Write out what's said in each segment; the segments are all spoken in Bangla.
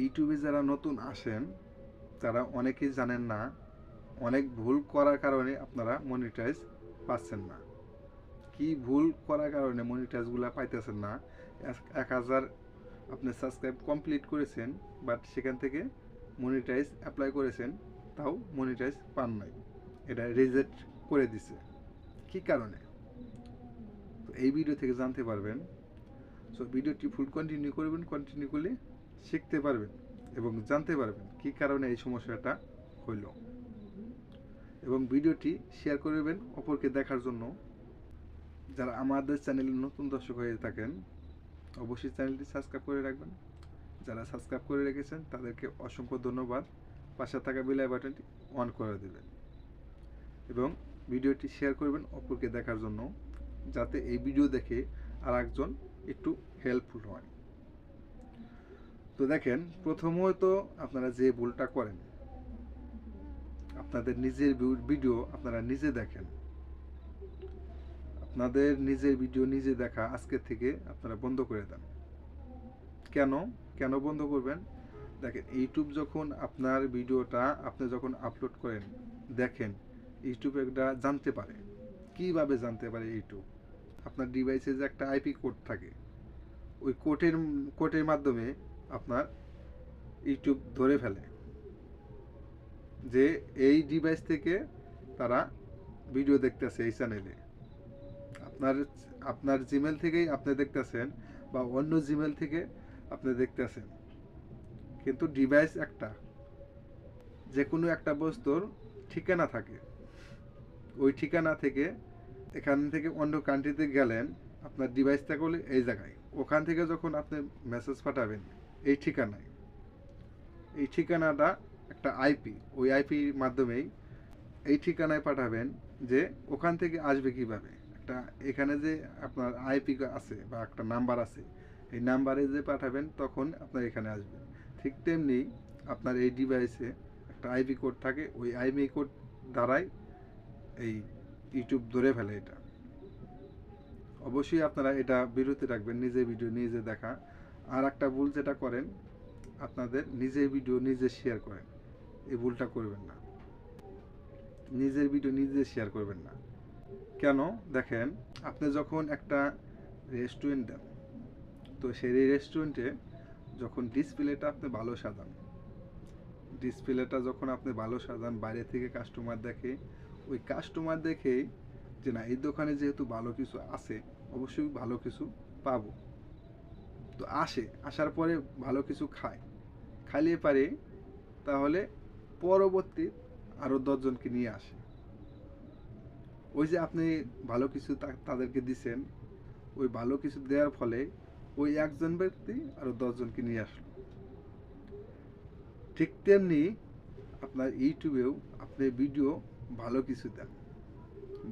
ইউটিউবে যারা নতুন আসেন, তারা অনেকেই জানেন না, অনেক ভুল করার কারণে আপনারা মনিটাইজ পাচ্ছেন না। কি ভুল করার কারণে মনিটাইজগুলো পাইতেছেন না? এক- হাজার আপনি সাবস্ক্রাইব কমপ্লিট করেছেন বাট সেখান থেকে মনিটাইজ অ্যাপ্লাই করেছেন, তাও মনিটাইজ পান নাই। এটা রিজেক্ট করে দিছে। কি কারণে? তো এই ভিডিও থেকে জানতে পারবেন। সো ভিডিওটি ফুল কন্টিনিউ করবেন কন্টিনিউ করলে শিখতে পারবেন এবং জানতে পারবেন কি কারণে এই সমস্যাটা হইল। এবং ভিডিওটি শেয়ার করবেন অপরকে দেখার জন্য। যারা আমাদের চ্যানেলে নতুন দর্শক হয়ে থাকেন, অবশ্যই চ্যানেলটি সাবস্ক্রাইব করে রাখবেন। যারা সাবস্ক্রাইব করে রেখেছেন, তাদেরকে অসংখ্য ধন্যবাদ। পাশে থাকা বেলাই বাটনটি অন করে দেবেন। এবং ভিডিওটি শেয়ার করবেন অপরকে দেখার জন্য, যাতে এই ভিডিও দেখে আর একজন একটু হেল্পফুল হয়। তো দেখেন, প্রথমত আপনারা যে ভুলটা করেন, আপনাদের নিজের ভিডিও আপনারা নিজে দেখেন। আপনাদের নিজের ভিডিও নিজে দেখা আজকে থেকে আপনারা বন্ধ করে দেন। কেন? কেন বন্ধ করবেন? দেখেন, ইউটিউব যখন আপনার ভিডিওটা আপনি যখন আপলোড করেন, দেখেন, ইউটিউব একটা জানতে পারে। কীভাবে জানতে পারে ইউটিউব? আপনার ডিভাইসে যে একটা আইপি কোড থাকে। ওই কোডের কোডের মাধ্যমে আপনার ইউটিউব ধরে ফেলে যে এই ডিভাইস থেকে তারা ভিডিও দেখতেছে এই চ্যানেলে আপনার আপনার জিমেল থেকেই আপনি দেখতেছেন বা অন্য জিমেল থেকে আপনি দেখতেছেন। কিন্তু ডিভাইস একটা যে কোনো একটা বস্তুর ঠিকানা থাকে। ওই ঠিকানা থেকে এখান থেকে অন্য কান্ট্রিতে গেলেন, আপনার ডিভাইস থাকলে এই জায়গায়। ওখান থেকে যখন আপনি মেসেজ পাঠাবেন এই ঠিকানায়। এই ঠিকানাটা একটা আইপি ওই আইপির মাধ্যমেই এই ঠিকানায় পাঠাবেন যে ওখান থেকে আসবে কীভাবে। একটা এখানে যে আপনার আইপি আছে বা একটা নাম্বার আছে, এই নাম্বারে যে পাঠাবেন তখন আপনার এখানে আসবে। ঠিক তেমনি আপনার এই ডিভাইসে একটা আইপি কোড থাকে, ওই আইপি কোড দ্বারাই এই ইউটিউব ধরে ফেলে এটা। অবশ্যই আপনারা এটা বিরতি রাখবেন, নিজে ভিডিও, নিজে দেখা। আর একটা ভুল যেটা করেন, আপনাদের নিজের ভিডিও নিজে শেয়ার করেন। এই ভুলটা করবেন না। নিজের ভিডিও নিজে শেয়ার করবেন না। কেন? দেখেন, আপনি যখন একটা রেস্টুরেন্ট দেন, তো সেই রেস্টুরেন্টে যখন ডিসপ্লেটা আপনি ভালো সাজান ডিসপ্লেটা যখন আপনি ভালো সাজান, বাইরে থেকে কাস্টমার দেখে, ওই কাস্টমার দেখেই যে না, এই দোকানে যেহেতু ভালো কিছু আছে, অবশ্যই ভালো কিছু পাবো। তো আসে, আসার পরে ভালো কিছু খায়। খাইলে পারে, তাহলে পরবর্তী আরও দশজনকে নিয়ে আসে। ওই যে আপনি ভালো কিছু তাদেরকে দিছেন, ওই ভালো কিছু দেওয়ার ফলে ওই একজন ব্যক্তি আরও দশজনকে নিয়ে আসলো। ঠিক তেমনি আপনার ইউটিউবেও আপনি ভিডিও ভালো কিছু দেন।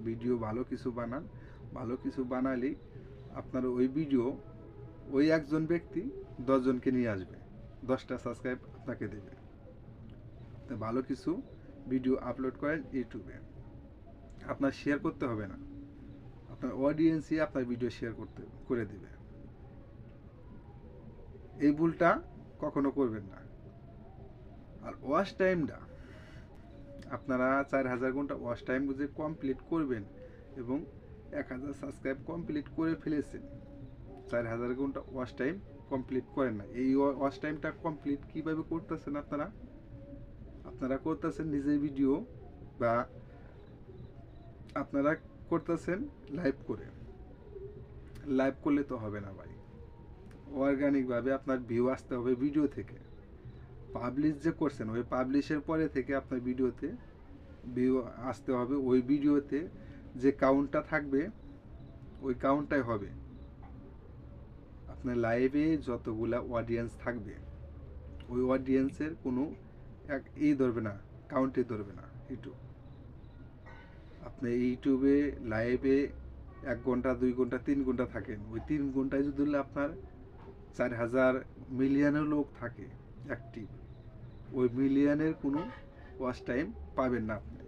ভিডিও ভালো কিছু বানান, ভালো কিছু বানালেই আপনার ওই ভিডিও ওই একজন ব্যক্তি দশজনকে নিয়ে আসবে। দশটা সাবস্ক্রাইব আপনাকে দেবে। আপনি ভালো কিছু ভিডিও আপলোড করেন ইউটিউবে। আপনার শেয়ার করতে হবে না। আপনার অডিয়েন্সই আপনার ভিডিও শেয়ার করতে, করে দিবে। এই ভুলটা কখনো করবেন না। আর ওয়াশ টাইমটা আপনারা চার হাজার ঘণ্টা ওয়াশ টাইম বুঝে কমপ্লিট করবেন এবং এক হাজার সাবস্ক্রাইব কমপ্লিট করে ফেলেছেন। চার হাজার ঘণ্টা ওয়াশ টাইম কমপ্লিট করেন না। এই ওয়াশ টাইমটা কমপ্লিট কীভাবে করতেছেন আপনারা? আপনারা করতেছেন নিজের ভিডিও বা আপনারা করতেছেন লাইভ করে। লাইভ করলে তো হবে না ভাই। অর্গানিকভাবে আপনার ভিউ আসতে হবে ভিডিও থেকে। পাবলিশ যে করছেন, ওই পাবলিশের পরে থেকে আপনার ভিডিওতে ভিউ আসতে হবে। ওই ভিডিওতে যে কাউন্টটা থাকবে, ওই কাউন্টটাই হবে। আপনার লাইভে যতগুলা অডিয়েন্স থাকবে, ওই অডিয়েন্সের কোনো এক ই ধরবে না কাউন্টে ধরবে না ইউটিউব আপনি ইউটিউবে লাইভে এক ঘণ্টা, দুই ঘণ্টা, তিন ঘণ্টা থাকেন, ওই তিন ঘন্টায় যদি আপনার চার হাজার মিলিয়নের লোক থাকে অ্যাক্টিভ ওই মিলিয়নের কোনো ওয়াচ টাইম পাবেন না আপনি।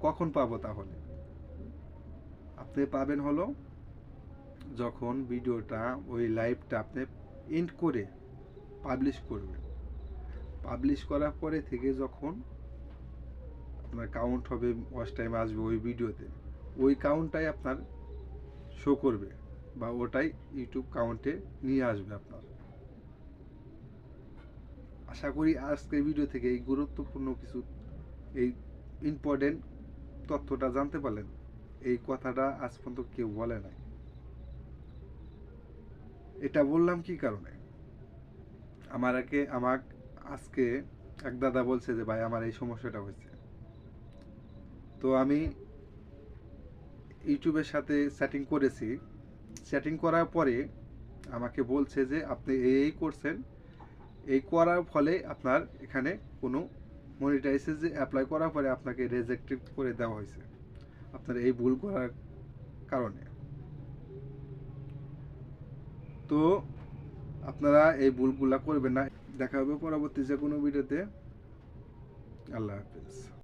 কখন পাবো তাহলে? আপনি পাবেন হলো যখন ভিডিওটা ওই লাইভটা আপনি এন্ড করে পাবলিশ করবেন। পাবলিশ করার পরে থেকে যখন আপনার কাউন্ট হবে ওয়াচ টাইম আসবে ওই ভিডিওতে, ওই কাউন্টটাই আপনার শো করবে বা ওটাই ইউটিউব কাউন্টে নিয়ে আসবে আপনার। আশা করি আজকের ভিডিও থেকে এই গুরুত্বপূর্ণ কিছু, এই ইম্পর্টেন্ট তথ্যটা জানতে পারলেন। এই কথাটা আজ পর্যন্ত কেউ বলে নাই। এটা বললাম কি কারণে? আমার একে আমাক আজকে এক দাদা বলছে যে, ভাই, আমার এই সমস্যাটা হয়েছে। তো আমি ইউটিউবের সাথে সেটিং করেছি। সেটিং করার পরে আমাকে বলছে যে, আপনি এই করছেন। এই করার ফলে আপনার এখানে কোনো মনিটাইজের যে অ্যাপ্লাই করার পরে আপনাকে রেজেক্টেড করে দেওয়া হয়েছে। আপনার এই ভুল করার কারণে। তো আপনারা এই ভুলগুলা করবেন না। দেখা হবে পরবর্তী যে কোনো ভিডিওতে। আল্লাহ হাফেজ।